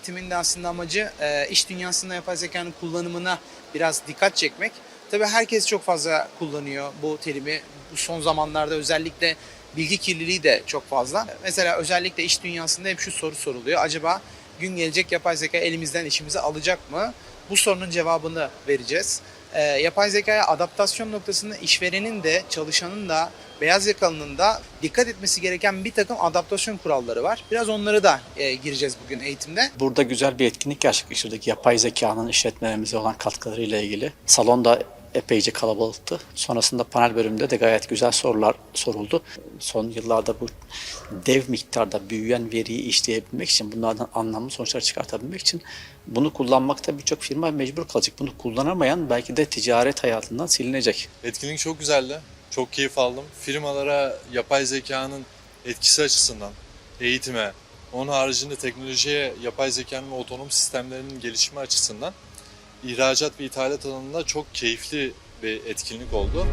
eğitimin de aslında amacı e, iş dünyasında yapay zekanın kullanımına biraz dikkat çekmek. Tabii herkes çok fazla kullanıyor bu terimi. Bu son zamanlarda özellikle bilgi kirliliği de çok fazla. Mesela özellikle iş dünyasında hep şu soru soruluyor. Acaba gün gelecek yapay zeka elimizden işimizi alacak mı? Bu sorunun cevabını vereceğiz. Ee, yapay zekaya adaptasyon noktasında işverenin de çalışanın da beyaz yakalının da dikkat etmesi gereken bir takım adaptasyon kuralları var. Biraz onları da e, gireceğiz bugün eğitimde. Burada güzel bir etkinlik gerçekleştirdik. Yapay zekanın işletmelerimize olan katkılarıyla ilgili. Salonda epeyce kalabalıktı. Sonrasında panel bölümünde de gayet güzel sorular soruldu. Son yıllarda bu dev miktarda büyüyen veriyi işleyebilmek için, bunlardan anlamlı sonuçlar çıkartabilmek için bunu kullanmakta birçok firma mecbur kalacak. Bunu kullanamayan belki de ticaret hayatından silinecek. Etkinlik çok güzeldi. Çok keyif aldım. Firmalara yapay zekanın etkisi açısından, eğitime, onun haricinde teknolojiye, yapay zekanın ve otonom sistemlerinin gelişimi açısından ihracat ve ithalat alanında çok keyifli bir etkinlik oldu.